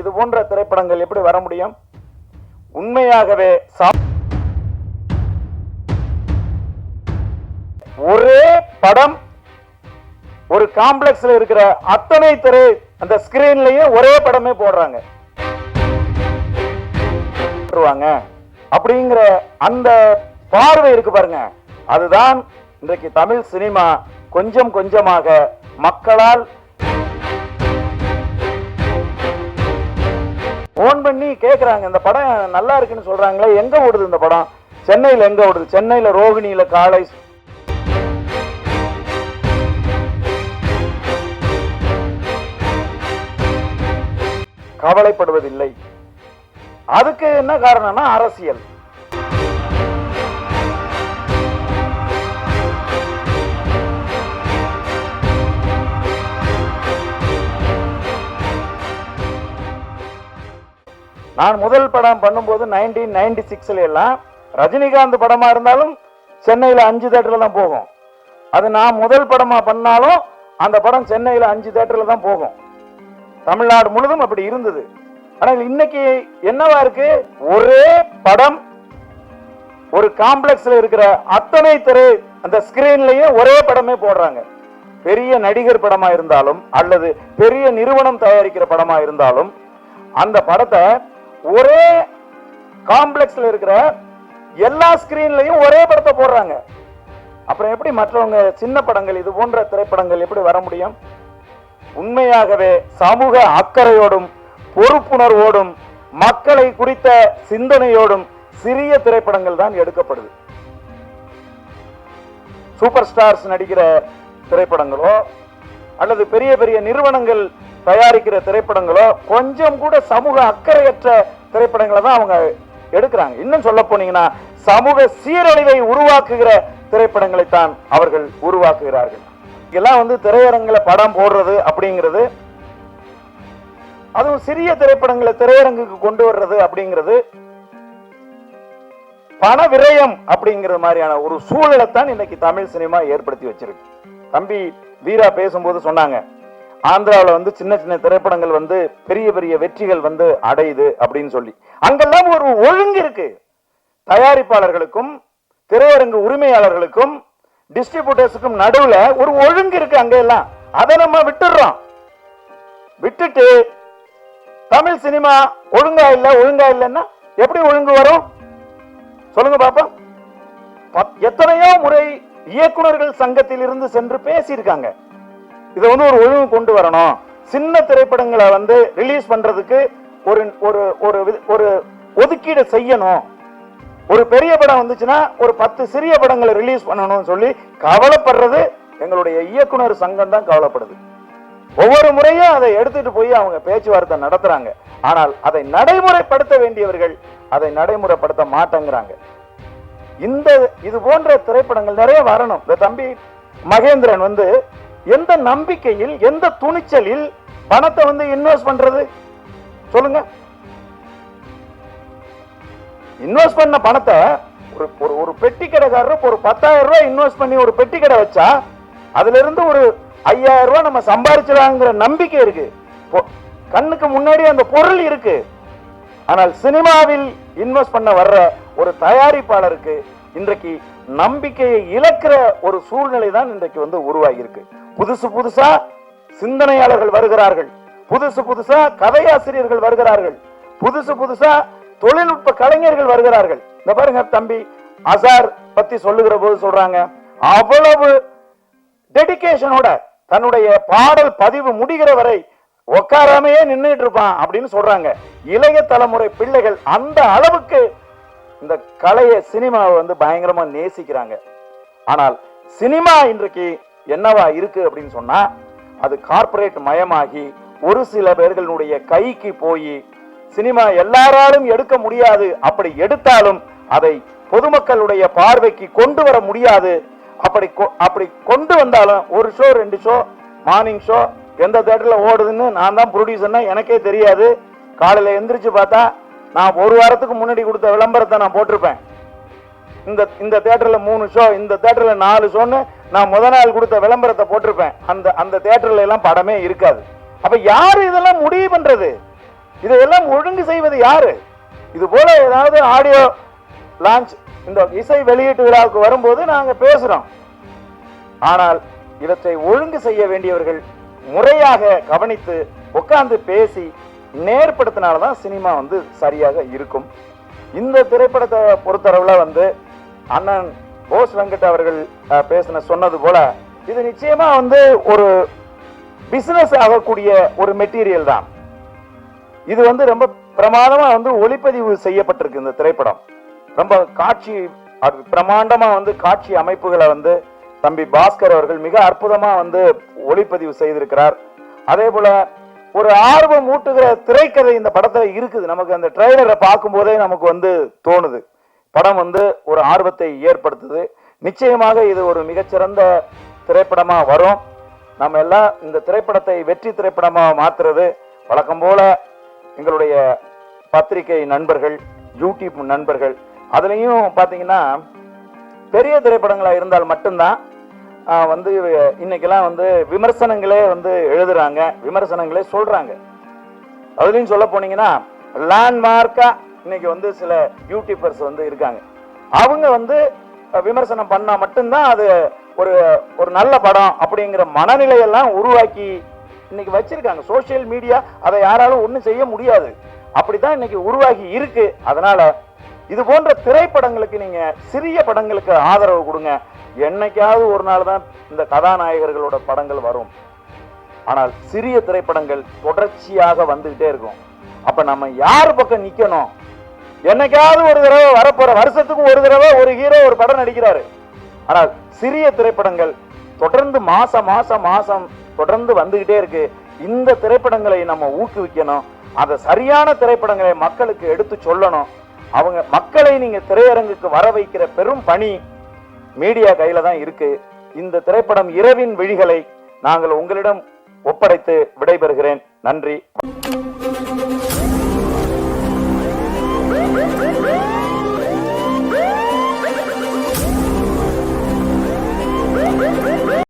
இது போன்ற திரைப்படங்கள் எப்படி வர முடியும்? உண்மையாகவே ஒரே படம் ஒரு காம்ப்ளெக்ஸ்ல இருக்கிற அத்தனை திரை அந்த ஸ்கிரீன்லயே ஒரே படமே போடுறாங்க. அப்படிங்கிற அந்த பார்வை இருக்கு பாருங்க. அதுதான் இன்றைக்கு தமிழ் சினிமா கொஞ்சம் கொஞ்சமாக மக்களால் ஃபோன் பண்ணி கேக்குறாங்க இந்த படம் நல்லா இருக்குன்னு சொல்றாங்களே எங்க ஓடுது இந்த படம்? சென்னையில எங்க ஓடுது? சென்னையில ரோகிணியில் காலை கவலைப்படுவதில்லை. அதுக்கு என்ன காரணம்னா அரசியல். நான் முதல் படம் பண்ணும்போது நைன்டீன் நைன்டி சிக்ஸ்ல எல்லாம் ரஜினிகாந்த் படமா இருந்தாலும் சென்னையில அஞ்சு தேட்டர்ல தான் போகும். அது நான் முதல் படமா பண்ணாலும் அந்த படம் சென்னையில் அஞ்சு தேட்டர்ல தான் போகும். தமிழ்நாடு முழுதும் அப்படி இருந்தது. ஆனால் இன்னைக்கு என்னவா இருக்கு? ஒரே படம் ஒரு காம்ப்ளெக்ஸ்ல இருக்கிற அத்தனை திரை அந்த ஸ்கிரீன்லயே ஒரே படமே போடுறாங்க. பெரிய நடிகர் படமா இருந்தாலும் அல்லது பெரிய நிறுவனம் தயாரிக்கிற படமா இருந்தாலும் அந்த படத்தை ஒரே காம்ப்ளெக்ஸ்ல இருக்கிற எல்லா ஸ்கிரீன்லையும் ஒரே படத்தை போடுறாங்க. அப்புறம் எப்படி மற்றவங்க சின்ன படங்கள் இது போன்ற திரைப்படங்கள் எப்படி வர முடியும்? உண்மையாகவே சமூக அக்கறையோடும் பொறுப்புணர்வோடும் மக்களை குறித்த சிந்தனையோடும் சிறிய திரைப்படங்கள் தான் எடுக்கப்படுது. சூப்பர் ஸ்டார்ஸ் நடிக்கிற திரைப்படங்களோ அல்லது பெரிய பெரிய நிறுவனங்கள் தயாரிக்கிற திரைப்படங்களோ கொஞ்சம் கூட சமூக அக்கறையற்ற திரைப்படங்களை தான் அவங்க எடுக்கிறாங்க. இன்னும் சொல்ல போனீங்கன்னா சமூக சீரழிவை உருவாக்குகிற திரைப்படங்களை தான் அவர்கள் உருவாக்குகிறார்கள். இதெல்லாம் வந்து திரையரங்குல படம் போடுறது அப்படிங்கிறது அதுவும் சிறிய திரைப்படங்களை திரையரங்குக்கு கொண்டு வர்றது அப்படிங்கிறது பண விரயம் அப்படிங்கிற மாதிரியான ஒரு சூழலை தான் இன்னைக்கு தமிழ் சினிமா ஏற்படுத்தி வச்சிருக்கு. தம்பி வீரா பேசும்போது சொன்னாங்க ஆந்திராவில் வந்து சின்ன சின்ன திரைப்படங்கள் வந்து பெரிய பெரிய வெற்றிகள் வந்து அடையுது அப்படின்னு சொல்லி. அங்கெல்லாம் ஒரு ஒழுங்கு இருக்கு. தயாரிப்பாளர்களுக்கும் திரையரங்கு உரிமையாளர்களுக்கும் டிஸ்ட்ரிபியூட்டர்ஸுக்கும் நடுவுல ஒரு ஒழுங்கு இருக்கு அங்க எல்லாம் அதை நம்ம விட்டுடுறோம். விட்டுட்டு தமிழ் சினிமா ஒழுங்கா இல்ல ஒழுங்கா இல்லைன்னா எப்படி ஒழுங்கு வரும்? சொல்லுங்க பாப்போம் எத்தனையோ முறை இயக்குனர்கள் சங்கத்தில் இருந்து சென்று பேசியிருக்காங்க. இதை வந்து ஒரு ஒழுங்கு கொண்டு வரணும். சின்ன திரைப்படங்களை வந்து ரிலீஸ் பண்றதுக்கு ஒரு ஒரு ஒரு ஒரு ஒதுக்கீடு செய்யணும். ஒரு பெரிய படம் வந்துச்சுன்னா ஒரு பத்து சிறிய படங்களை ரிலீஸ் பண்ணணும்னு சொல்லி கவலைப்படுறது எங்களுடைய இயக்குனர் சங்கம் தான் கவலைப்படுது. ஒவ்வொரு முறையும் அதை எடுத்துட்டு போய் அவங்க பேச்சுவார்த்தை நடத்துறாங்க. ஆனால் அதை நடைமுறைப்படுத்த வேண்டியவர்கள் அதை நடைமுறைப்படுத்த மாட்டேங்கிறாங்க. இந்த இது போன்ற திரைப்படங்கள் நிறைய வரணும். இந்த தம்பி மகேந்திரன் வந்து எந்த நம்பிக்கையில் எந்த துணிச்சலில் பணத்தை வந்து இன்வெஸ்ட் பண்றது? சொல்லுங்க. இன்வெஸ்ட் பண்ண பணத்தை ஒரு ஒரு ஒரு பெட்டி கடைக்காரர் ஒரு பத்தாயிரம் ரூபாய் இன்வெஸ்ட் பண்ணி ஒரு பெட்டி கடை வச்சா அதுல இருந்து ஒரு ஐயாயிரம் ரூபாய் நம்ம சம்பாதிச்சிடலாங்கிற நம்பிக்கை இருக்கு. கண்ணுக்கு முன்னாடி அந்த பொருள் இருக்கு. ஆனால் சினிமாவில் இன்வெஸ்ட் பண்ண வர்ற ஒரு தயாரிப்பாளருக்கு இன்றைக்கு நம்பிக்கையை இழக்கிற ஒரு சூழ்நிலை தான் இன்றைக்கு வந்து உருவாகியிருக்கு. புதுசு புதுசா சிந்தனையாளர்கள் வருகிறார்கள். புதுசு புதுசா கதையாசிரியர்கள் வருகிறார்கள். புதுசு புதுசா தொழில்நுட்ப கலைஞர்கள் வருகிறார்கள். இந்த பாருங்க தம்பி அசார் பத்தி சொல்லுகிற போது சொல்றாங்க. அவ்வளவு டெடிக்கேஷனோட தன்னுடைய பாடல் பதிவு முடிகிற வரை உட்காராமையே நின்னுட்டு இருப்பான் அப்படின்னு சொல்றாங்க. இளைய தலைமுறை பிள்ளைகள் அந்த அளவுக்கு இந்த கலைய சினிமாவை வந்து பயங்கரமா நேசிக்கிறாங்க. ஆனால் சினிமா இன்றைக்கு என்னவா இருக்கு அப்படின்னு சொன்னா அது கார்ப்பரேட் மயமாகி ஒரு சில பேர்களுடைய கைக்கு போய் சினிமா எல்லாராலும் எடுக்க முடியாது அப்படி எடுத்தாலும் அதை பொதுமக்களுடைய பார்வைக்கு கொண்டு வர முடியாது. அப்படி கொ- அப்படி கொண்டு வந்தாலும் ஒரு ஷோ ரெண்டு ஷோ மார்னிங் ஷோ எந்த தேட்டரில் ஓடுதுன்னு நான் தான் ப்ரொடியூசர்னா எனக்கே தெரியாது. காலையில் எந்திரிச்சு பார்த்தா நான் ஒரு வாரத்துக்கு முன்னாடி கொடுத்த விளம்பரத்தை நான் போட்டிருப்பேன். இந்த இந்த தேட்டரில் மூணு ஷோ இந்த தேட்டரில் நாலு ஷோன்னு நான் முத நாள் கொடுத்த விளம்பரத்தை போட்டிருப்பேன். அந்த அந்த தேட்டர்ல எல்லாம் படமே இருக்காது. அப்போ யார் இதெல்லாம் முடிவு பண்ணுறது இதையெல்லாம் ஒழுங்கு செய்வது யார்? இது போல் ஏதாவது ஆடியோ லான்ச் இந்த இசை வெளியீட்டு விழாவுக்கு வரும்போது நாங்கள் பேசுகிறோம் ஆனால் இவற்றை ஒழுங்கு செய்ய வேண்டியவர்கள் முறையாக கவனித்து உட்கார்ந்து பேசி நேர்படுத்தினால்தான் சினிமா வந்து சரியாக இருக்கும். இந்த திரைப்படத்தை பொறுத்தளவில் வந்து அண்ணன் போஸ் வெங்கட் அவர்கள் பேசின சொன்னது போல இது நிச்சயமா வந்து ஒரு பிசினஸ் ஆகக்கூடிய ஒரு மெட்டீரியல் தான். இது வந்து ரொம்ப பிரமாதமா வந்து ஒளிப்பதிவு செய்யப்பட்டிருக்கு இந்த திரைப்படம். ரொம்ப காட்சி அது பிரமாண்டமா வந்து காட்சி அமைப்புகளை வந்து தம்பி பாஸ்கர் அவர்கள் மிக அற்புதமா வந்து ஒளிப்பதிவு செய்திருக்கிறார். அதே போல ஒரு ஆர்வம் ஊட்டுகிற திரைக்கதை இந்த படத்துல இருக்குது. நமக்கு அந்த ட்ரெய்லரை பார்க்கும் போதே நமக்கு வந்து தோணுது. படம் வந்து ஒரு ஆர்வத்தை ஏற்படுத்துது. நிச்சயமாக இது ஒரு மிகச்சிறந்த திரைப்படமாக வரும். நம்ம எல்லாம் இந்த திரைப்படத்தை வெற்றி திரைப்படமாக மாற்றுறது வழக்கம் போல எங்களுடைய பத்திரிகை நண்பர்கள் யூடியூப் நண்பர்கள் அதுலேயும் பார்த்தீங்கன்னா பெரிய திரைப்படங்களாக இருந்தால் மட்டும்தான் வந்து இன்னைக்கெல்லாம் வந்து விமர்சனங்களே வந்து எழுதுறாங்க விமர்சனங்களே சொல்கிறாங்க அதுலேயும் சொல்ல போனீங்கன்னா லேண்ட்மார்க்காக இன்னைக்கு வந்து சில யூடியூபர்ஸ் வந்து இருக்காங்க. அவங்க வந்து விமர்சனம் பண்ணா மட்டும்தான் அது ஒரு ஒரு நல்ல படம் அப்படிங்கிற மனநிலையெல்லாம் உருவாக்கி இன்னைக்கு வச்சிருக்காங்க. சோஷியல் மீடியா அதை யாராலும் ஒன்றும் செய்ய முடியாது. அப்படிதான் இன்னைக்கு உருவாகி இருக்கு. அதனால இது போன்ற திரைப்படங்களுக்கு நீங்க சிறிய படங்களுக்கு ஆதரவு கொடுங்க. என்னைக்காவது ஒரு நாள் தான் இந்த கதாநாயகர்களோட படங்கள் வரும். ஆனால் சிறிய திரைப்படங்கள் தொடர்ச்சியாக வந்துகிட்டே இருக்கும். அப்ப நம்ம யார் பக்கம் நிக்கணும்? என்னைக்காவது ஒரு தடவை வரப்போற வருஷத்துக்கு ஒரு தடவை ஒரு ஹீரோ ஒரு படம் நடிக்கிறாரு. ஆனால் சிறிய திரைப்படங்கள் தொடர்ந்து மாசம் மாசம் மாசம் தொடர்ந்து வந்துகிட்டே இருக்கு. இந்த திரைப்படங்களை நம்ம ஊக்குவிக்கணும். அந்த சரியான திரைப்படங்களை மக்களுக்கு எடுத்து சொல்லணும். அவங்க மக்களை நீங்க திரையரங்குக்கு வர வைக்கிற பெரும் பணி மீடியா கையில தான் இருக்கு. இந்த திரைப்படம் இரவின் விழிகளை நாங்கள் உங்களிடம் ஒப்படைத்து விடைபெறுகிறேன். நன்றி.